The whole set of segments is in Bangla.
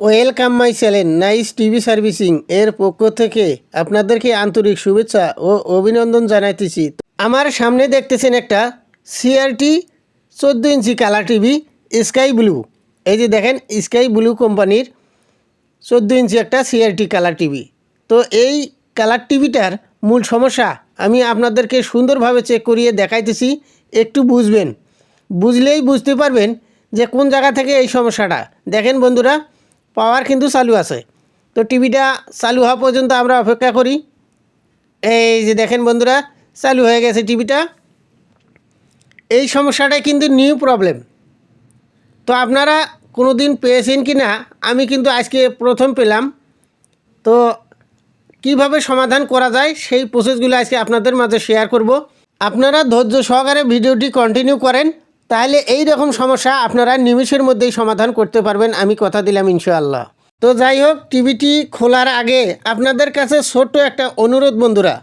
Welcome my channel, nice TV servicing এর পক্ষ থেকে আপনাদেরকে আন্তরিক শুভেচ্ছা ও অভিনন্দন জানাইতেছি। আমার সামনে দেখতেছেন একটা সিআরটি চোদ্দ inch colour TV, sky blue. এই যে দেখেন, স্কাই ব্লু কোম্পানির চোদ্দ ইঞ্চি একটা সিআরটি কালার টিভি। তো এই কালার টিভিটার মূল সমস্যা, আমি আপনাদেরকে সুন্দরভাবে চেক করিয়ে দেখাইতেছি, একটু বুঝবেন। বুঝলেই বুঝতে পারবেন যে কোন জায়গা থেকে এই সমস্যাটা। দেখেন বন্ধুরা পাওয়ার কিন্তু চালু আছে। তো টিভিটা চালু হওয়া পর্যন্ত আমরা অপেক্ষা করি। এই যে দেখেন বন্ধুরা, চালু হয়ে গেছে টিভিটা। এই সমস্যাটা কিন্তু নিউ প্রবলেম তো আপনারা কোনো দিন পেয়েছেন কি না, আমি কিন্তু আজকে প্রথম পেলাম। তো কীভাবে সমাধান করা যায়, সেই প্রসেসগুলো আজকে আপনাদের মাঝে শেয়ার করব। আপনারা ধৈর্য সহকারে ভিডিওটি কন্টিনিউ করেন। তাহলে এই রকম সমস্যা আপনারা নিমিষের মধ্যেই সমাধান করতে পারবেন, আমি কথা দিলাম ইনশাআল্লাহ। তো যাই হোক, টিভিটি খোলার আগে আপনাদের কাছে ছোট্ট একটা অনুরোধ বন্ধুরা,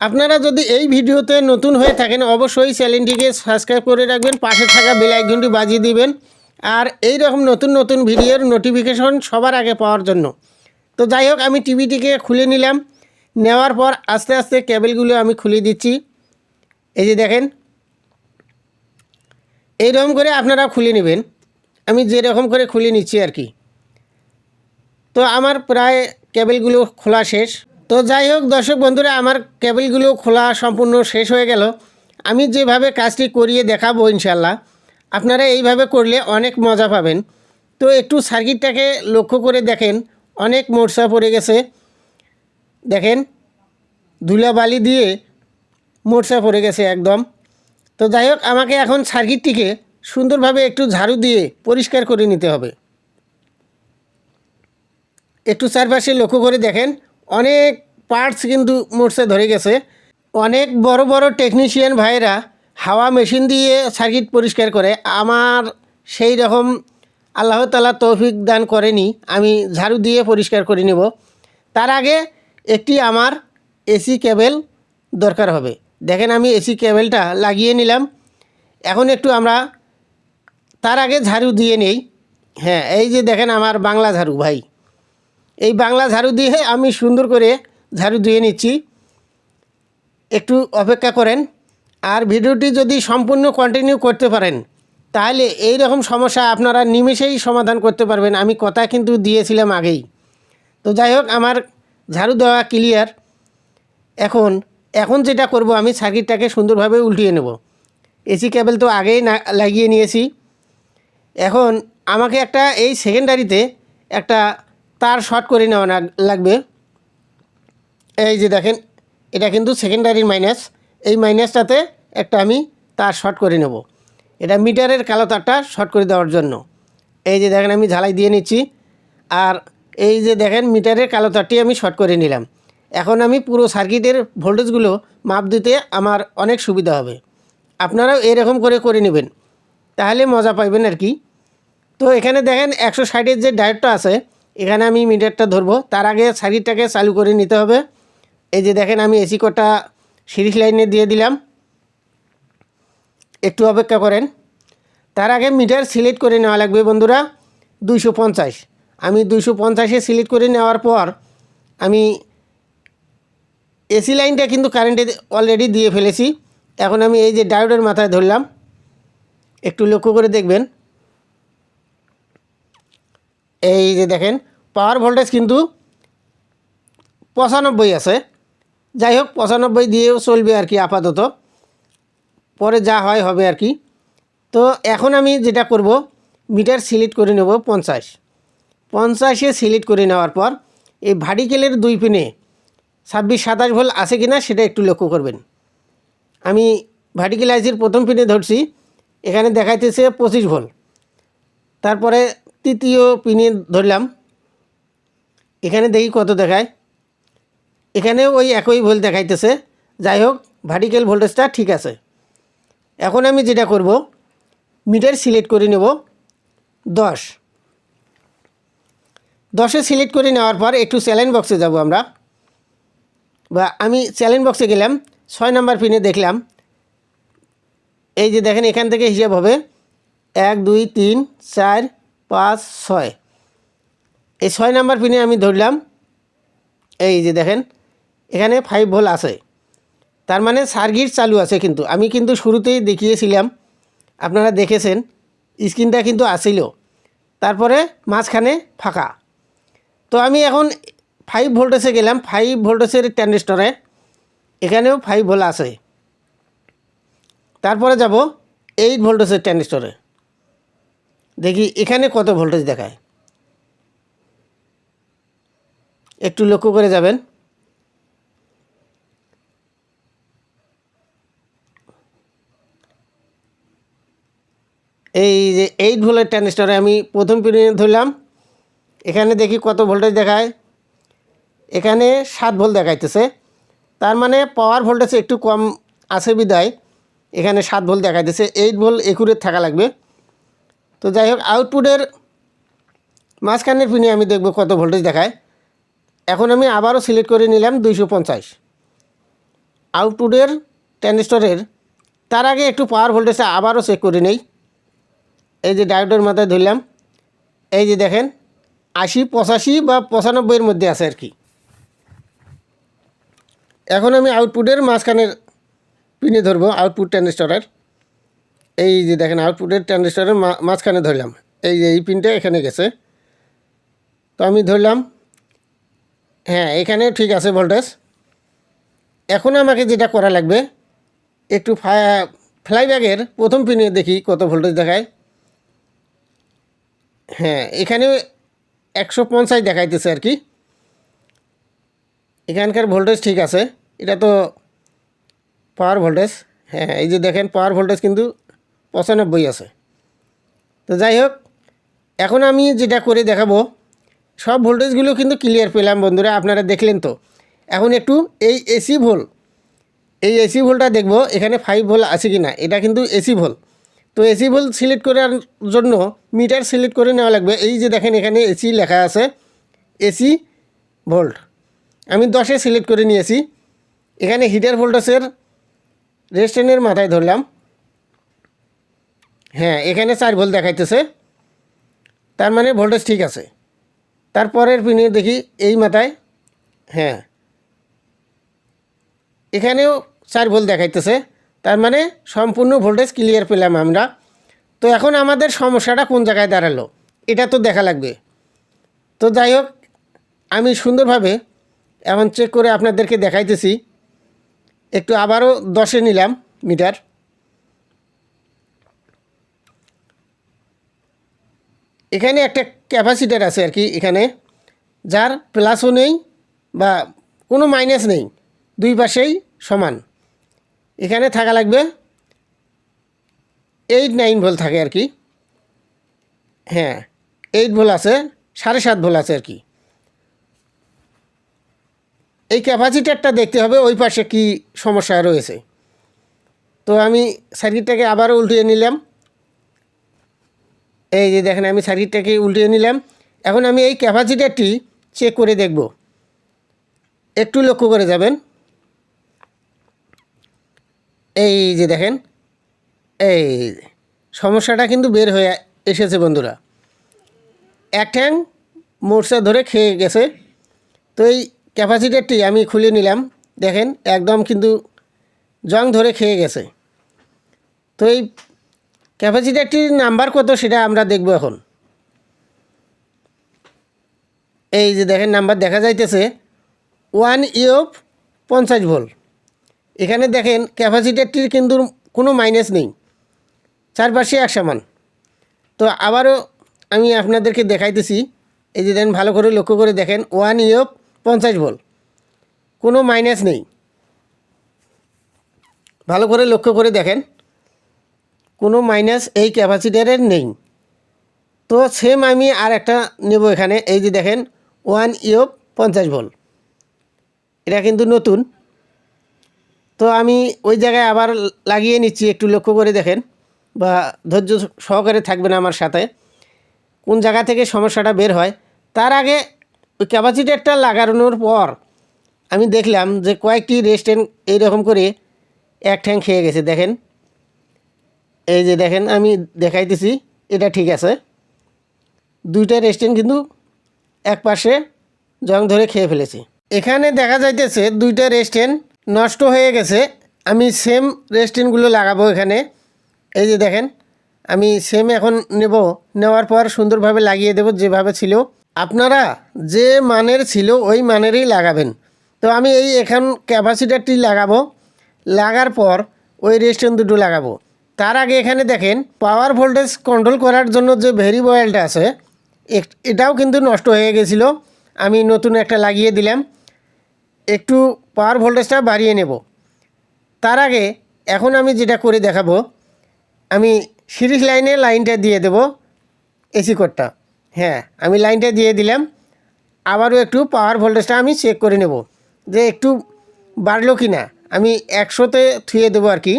আপনারা যদি এই ভিডিওতে নতুন হয়ে থাকেন, অবশ্যই চ্যানেলটিকে সাবস্ক্রাইব করে রাখবেন, পাশে থাকা বেল আইকনটি বাজিয়ে দিবেন, আর এই রকম নতুন নতুন ভিডিওর নোটিফিকেশন সবার আগে পাওয়ার জন্য। তো যাই হোক, আমি টিভিটিকে খুলে নিলাম, নেওয়ার পর আস্তে আস্তে কেবেলগুলো আমি খুলে দিচ্ছি। এই যে দেখেন এইরকম করে আপনারা খুলে নেবেন। আমি যেরকম করে খুলে নিচ্ছি আর কি। তো আমার প্রায় কেবেলগুলো খোলা শেষ। তো যাই হোক দর্শক বন্ধুরা, আমার কেবেলগুলো খোলা সম্পূর্ণ শেষ হয়ে গেল। আমি যেভাবে কাজটি করিয়ে দেখাবো ইনশাল্লাহ আপনারা এইভাবে করলে অনেক মজা পাবেন। তো একটু সার্কিটটাকে লক্ষ্য করে দেখেন, অনেক মোর্চা পড়ে গেছে। দেখেন, ধুলাবালি দিয়ে মোর্চা পড়ে গেছে একদম। তো যাই হোক, আমাকে এখন সার্কিটটিকে সুন্দরভাবে একটু ঝাড়ু দিয়ে পরিষ্কার করে নিতে হবে। একটু চারপাশে লক্ষ্য করে দেখেন, অনেক পার্টস কিন্তু মোর্চে ধরে গেছে। অনেক বড় বড় টেকনিশিয়ান ভাইরা হাওয়া মেশিন দিয়ে সার্কিট পরিষ্কার করে। আমার সেই রকম আল্লাহ তালা তৌফিক দান করেনি, আমি ঝাড়ু দিয়ে পরিষ্কার করে নেব। তার আগে একটি আমার এসি কেবেল দরকার হবে। দেখেন আমি এসি কেবেলটা লাগিয়ে নিলাম। এখন একটু আমরা তার আগে ঝাড়ু দিয়ে নেই। হ্যাঁ এই যে দেখেন আমার বাংলা ঝাড়ু ভাই। এই বাংলা ঝাড়ু দিয়ে আমি সুন্দর করে ঝাড়ু দিয়ে নিচ্ছি। একটু অপেক্ষা করেন। আর ভিডিওটি যদি সম্পূর্ণ কন্টিনিউ করতে পারেন, তাহলে এই রকম সমস্যা আপনারা নিমেষেই সমাধান করতে পারবেন। আমি কথা কিন্তু দিয়েছিলাম আগেই। তো যাই হোক, আমার ঝাড়ু দেওয়া ক্লিয়ার এখন এখন যেটা করব, আমি সার্কিটটাকে সুন্দরভাবে উল্টিয়ে নেব। এসি কেবল তো আগেই না, লাগিয়ে নিয়েছি। এখন আমাকে একটা এই সেকেন্ডারিতে একটা তার শর্ট করে নেওয়া লাগবে। এই যে দেখেন, এটা কিন্তু সেকেন্ডারির মাইনাস। এই মাইনাসটাতে একটা আমি তার শর্ট করে নেব। এটা মিটারের কালো তারটা শর্ট করে দেওয়ার জন্য। এই যে দেখেন, আমি ঝালাই দিয়ে নিচ্ছি। আর এই যে দেখেন, মিটারের কালো তারটি আমি শর্ট করে নিলাম। এখন আমি পুরো সার্কিটের ভোল্টেজগুলো মাপ দিতে আমার অনেক সুবিধা হবে। আপনারাও এরকম করে করে নেবেন। তাহলে মজা পাইবেন আর কি। তো এখানে দেখেন একশো ষাটের যে ডায়োডটা আছে, এখানে আমি মিটারটা ধরবো। তার আগে সার্কিটটাকে চালু করে নিতে হবে। এই যে দেখেন আমি এসি কোডটা সিরিজ লাইনে দিয়ে দিলাম। একটু অপেক্ষা করেন। তার আগে মিটার সিলেক্ট করে নেওয়া লাগবে বন্ধুরা, দুইশো পঞ্চাশ। আমি দুইশো পঞ্চাশে সিলেক্ট করে নেওয়ার পর আমি এসি লাইনটা কিন্তু কারেন্টে অলরেডি দিয়ে ফেলেছি। এখন আমি এই যে ডায়োডের মাথায় ধরলাম, একটু লক্ষ্য করে দেখবেন। এই যে দেখেন পাওয়ার ভোল্টেজ কিন্তু পঁচানব্বই আছে। যাই হোক, পঁচানব্বই দিয়েও চলবে আর কি আপাতত। পরে যা হয়, হবে আর কি। তো এখন আমি যেটা করব, মিটার সিলেক্ট করে নেব পঞ্চাশ। পঞ্চাশে সিলেক্ট করে নেওয়ার পর, এই ভাডিকেলের দুই পিনে ছাব্বিশ, সাতাশ ভোল্ট আছে কি না সেটা একটু লক্ষ্য করবেন। আমি ভার্টিক্যাল আইসির প্রথম পিনে ধরছি, এখানে দেখাইতেছে পঁচিশ ভোল্ট তারপরে তৃতীয় পিনে ধরলাম, এখানে দেখি কত দেখায়। এখানেও ওই একই ভোল্ট দেখাইতেছে, যাই হোক ভার্টিক্যাল ভোল্টেজটা ঠিক আছে। এখন আমি যেটা করব, মিটার সিলেক্ট করে নেব, দশ। দশে সিলেক্ট করে নেওয়ার পর একটু স্যালাইন বক্সে যাব আমরা। বা আমি চ্যালেঞ্জ বক্সে গেলাম, ছয় নাম্বার পিনে দেখলাম। এই যে দেখেন, এখান থেকে হিসাব হবে এক, দুই, তিন, চার, পাঁচ, ছয়। এই ছয় নাম্বার পিনে আমি ধরলাম, এই যে দেখেন, এখানে ফাইভ ভোল আছে। তার মানে সার্কিট চালু আছে কিন্তু। আমি কিন্তু শুরুতেই দেখিয়েছিলাম, আপনারা দেখেছেন, স্ক্রিনটা কিন্তু আসিল। তারপরে মাঝখানে ফাঁকা। তো আমি এখন ফাইভ ভোল্টেজে গেলাম ফাইভ ভোল্টেজের ট্যান্ডিস্টরে এখানেও ফাইভ ভোল্ট আছে। তারপরে যাব এইট ভোল্টেজের ট্যান্ডিস্টরে দেখি এখানে কত ভোল্টেজ দেখায়। একটু লক্ষ্য করে যাবেন। এই যে এইট ভোল্টের ট্রানজিস্টরে আমি প্রথম পিরিয়ড ধরলাম। এখানে দেখি কত ভোল্টেজ দেখায়। এখানে সাত ভোল্ট দেখাইতেছে। তার মানে পাওয়ার ভোল্টেজ একটু কম আছে বিদায় এখানে সাত ভোল্ট দেখাইতেছে এইট ভোল্ট একুরেট থাকা লাগবে। তো যাই হোক আউটপুটের মাঝখানের পিনে আমি দেখব কত ভোল্টেজ দেখায়। এখন আমি আবারও সিলেক্ট করে নিলাম দুইশো পঞ্চাশ। আউটপুটের ট্রানজিস্টরের তার আগে একটু পাওয়ার ভোল্টেজটা আবারও চেক করে নেই। এই যে ডায়োডের মাথায় ধরলাম, এই যে দেখেন, আশি পঁচাশি বা পঁচানব্বইয়ের মধ্যে আছে আর কি। এখন আমি আউটপুটের মাঝখানের পিনে ধরবো আউটপুট ট্রানজিস্টরের এই যে দেখেন আউটপুটের ট্রানজিস্টরের মাঝখানে ধরলাম। এই যে এই পিনটা এখানে গেছে। তো আমি ধরলাম হ্যাঁ এখানে ঠিক আছে ভোল্টেজ এখন আমাকে যেটা করা লাগবে, একটু ফ্লাই ব্যাগের প্রথম পিনে দেখি কত ভোল্টেজ দেখায়। হ্যাঁ এখানে একশো পঞ্চাশ দেখাইতেছে আর কি। এখানকার ভোল্টেজ ঠিক আছে। এটা তো পাওয়ার ভোল্টেজ হ্যাঁ এই যে দেখেন পাওয়ার ভোল্টেজ কিন্তু পঁচানব্বই আছে। তো যাই হোক, এখন আমি যেটা করে দেখাবো, সব ভোল্টেজগুলো কিন্তু ক্লিয়ার পেলাম বন্ধুরা, আপনারা দেখলেন তো। এখন একটু এই এসি ভোল এই এসি ভোলটা দেখব, এখানে ফাইভ ভোল আছে কি না এটা কিন্তু এসি ভোল তো এসি ভোল সিলেক্ট করার জন্য মিটার সিলেক্ট করে নেওয়া লাগবে। এই যে দেখেন এখানে এসি লেখা আছে এসি ভোল্ট আমি দশে সিলেক্ট করে নিয়েছি। এখানে হিটার ভোল্টেজের রেস্টেনের মাথায় ধরলাম। হ্যাঁ এখানে চার ভোল্ট দেখাইতেছে। তার মানে ভোল্টেজ ঠিক আছে। তারপরের পিনে দেখি এই মাথায়। হ্যাঁ। এখানেও চার ভোল্ট দেখাইতেছে। তার মানে সম্পূর্ণ ভোল্টেজ ক্লিয়ার পেলাম আমরা। তো এখন আমাদের সমস্যাটা কোন জায়গায় দাঁড়াল? এটা তো দেখা লাগবে। তো যাই হোক, আমি সুন্দরভাবে এখন চেক করে আপনাদেরকে দেখাইতেছি। একটু আবারও দশে নিলাম মিটার। এখানে একটা ক্যাপাসিটার আছে আর কি এখানে, যার প্লাসও নেই বা কোনো মাইনাস নেই, দুই পাশেই সমান। এখানে থাকা লাগবে এইট নাইন ভোল থাকে আর কি। হ্যাঁ এইট ভোল আছে, সাড়ে সাত ভোল আছে আর কি। এই ক্যাপাসিটারটা দেখতে হবে, ওই পাশে কি সমস্যা রয়েছে। তো আমি সার্কিটটাকে আবারও উল্টিয়ে নিলাম। এই যে দেখেন, আমি সার্কিটটাকে উল্টিয়ে নিলাম। এখন আমি এই ক্যাপাসিটারটি চেক করে দেখব। একটু লক্ষ্য করে যাবেন। এই যে দেখেন, এই সমস্যাটা কিন্তু বের হয়ে এসেছে বন্ধুরা। এক ঠ্যাং মোর্চা ধরে খেয়ে গেছে। তো এই ক্যাপাসিটারটি আমি খুলে নিলাম। দেখেন, একদম কিন্তু জং ধরে খেয়ে গেছে। তো এই ক্যাপাসিটারটির নাম্বার কত সেটা আমরা দেখব এখন। এই যে দেখেন, নাম্বার দেখা যাইতেছে ওয়ান ইউপ পঞ্চাশ ভোল্ট। এখানে দেখেন, ক্যাপাসিটারটির কিন্তু কোনো মাইনাস নেই। চারপাশে এক সমান। তো আবারও আমি আপনাদেরকে দেখাইতেছি। এই যে দেখেন, ভালো করে লক্ষ্য করে দেখেন, ওয়ান ইউপ পঞ্চাশ ভোল্ট কোনো মাইনাস নেই। ভালো করে লক্ষ্য করে দেখেন। কোনো মাইনাস এই ক্যাপাসিটারের নেই। তো সেম আমি আর একটা নেব এখানে। এই যে দেখেন ওয়ান ইউপ পঞ্চাশ ভোল্ট এটা কিন্তু নতুন। তো আমি ওই জায়গায় আবার লাগিয়ে নিচ্ছি, একটু লক্ষ্য করে দেখেন। বা ধৈর্য সহকারে থাকবেন আমার সাথে। কোন জায়গা থেকে সমস্যাটা বের হয়, তার আগে ওই ক্যাপাসিটারটা লাগানোর পর আমি দেখলাম যে কয়েকটি রেস্টেন্ট এইরকম করে এক ঠ্যাং খেয়ে গেছে, দেখেন। এই যে দেখেন, আমি দেখাইতেছি, এটা ঠিক আছে। দুইটা রেস্টেন্ট কিন্তু এক পাশে জং ধরে খেয়ে ফেলেছে। এখানে দেখা যাইতেছে দুইটা রেস্টেন্ট নষ্ট হয়ে গেছে। আমি সেম রেস্টেন্টগুলো লাগাবো এখানে। এই যে দেখেন, আমি সেম এখন নেব। নেওয়ার পর সুন্দরভাবে লাগিয়ে দেব যেভাবে ছিল। আপনারা যে মানের ছিল ওই মানেরই লাগাবেন। তো আমি এই এখন ক্যাপাসিটারটি লাগাবো। লাগার পর ওই রেস্টুরেন্ট দুটো লাগাবো। তার আগে এখানে দেখেন, পাওয়ার ভোল্টেজ কন্ট্রোল করার জন্য যে ভেরিবয়েলটা আছে এটাও কিন্তু নষ্ট হয়ে গেছিল। আমি নতুন একটা লাগিয়ে দিলাম। একটু পাওয়ার ভোল্টেজটা বাড়িয়ে নেব। তার আগে এখন আমি যেটা করে দেখাবো, আমি সিরিজ লাইনে লাইনটা দিয়ে দেব এসি কোডটা। হ্যাঁ আমি লাইনটা দিয়ে দিলাম। আবারও একটু পাওয়ার ভোল্টেজটা আমি চেক করে নেব যে একটু বাড়লো কি না। আমি একশোতে থুয়ে দেবো আর কি।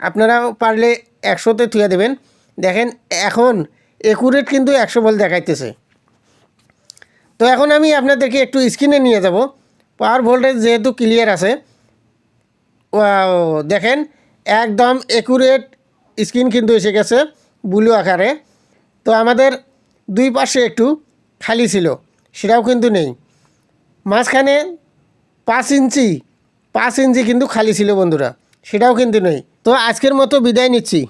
আপনারাও পারলে একশোতে থুয়ে দেবেন। দেখেন, এখন একুরেট কিন্তু একশো বল দেখাইতেছে। তো এখন আমি আপনাদেরকে একটু স্ক্রিনে নিয়ে যাব। পাওয়ার ভোল্টেজ যেহেতু ক্লিয়ার আছে দেখেন, একদম একুরেট স্ক্রিন কিন্তু এসে গেছে ব্লু আকারে। তো আমাদের দুই পাশে একটু খালি ছিল, সেটাও কিন্তু নেই। মাঝখানে পাঁচ ইঞ্চি পাঁচ ইঞ্চি কিন্তু খালি ছিল বন্ধুরা, সেটাও কিন্তু নেই। তো আজকের মতো বিদায় নিচ্ছি।